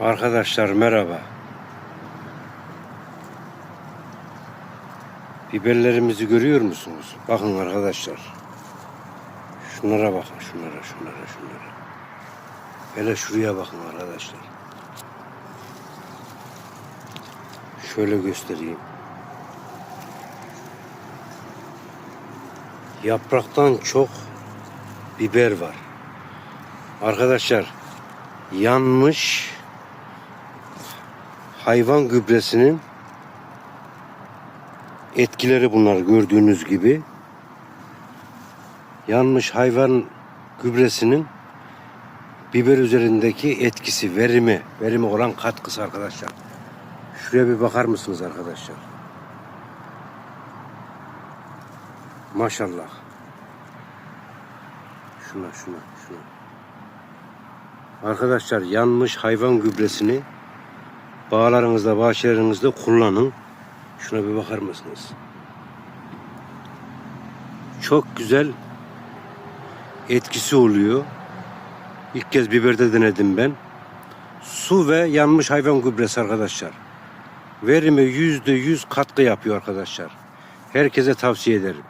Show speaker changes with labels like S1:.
S1: Arkadaşlar merhaba. Biberlerimizi görüyor musunuz? Bakın arkadaşlar. Şunlara bakın, şunlara, şunlara, şunlara. Hele şuraya bakın arkadaşlar. Şöyle göstereyim. Yapraktan çok biber var. Arkadaşlar yanmış hayvan gübresinin etkileri bunlar gördüğünüz gibi. Yanmış hayvan gübresinin biber üzerindeki etkisi, verimi, verimi olan katkısı arkadaşlar. Şuraya bir bakar mısınız arkadaşlar? Maşallah. Şuna, şuna, şuna. Arkadaşlar yanmış hayvan gübresini bağlarınızda, bahçelerinizde kullanın. Şuna bir bakar mısınız? Çok güzel etkisi oluyor. İlk kez biberde denedim ben. Su ve yanmış hayvan gübresi arkadaşlar. Verimi yüzde yüz katkı yapıyor arkadaşlar. Herkese tavsiye ederim.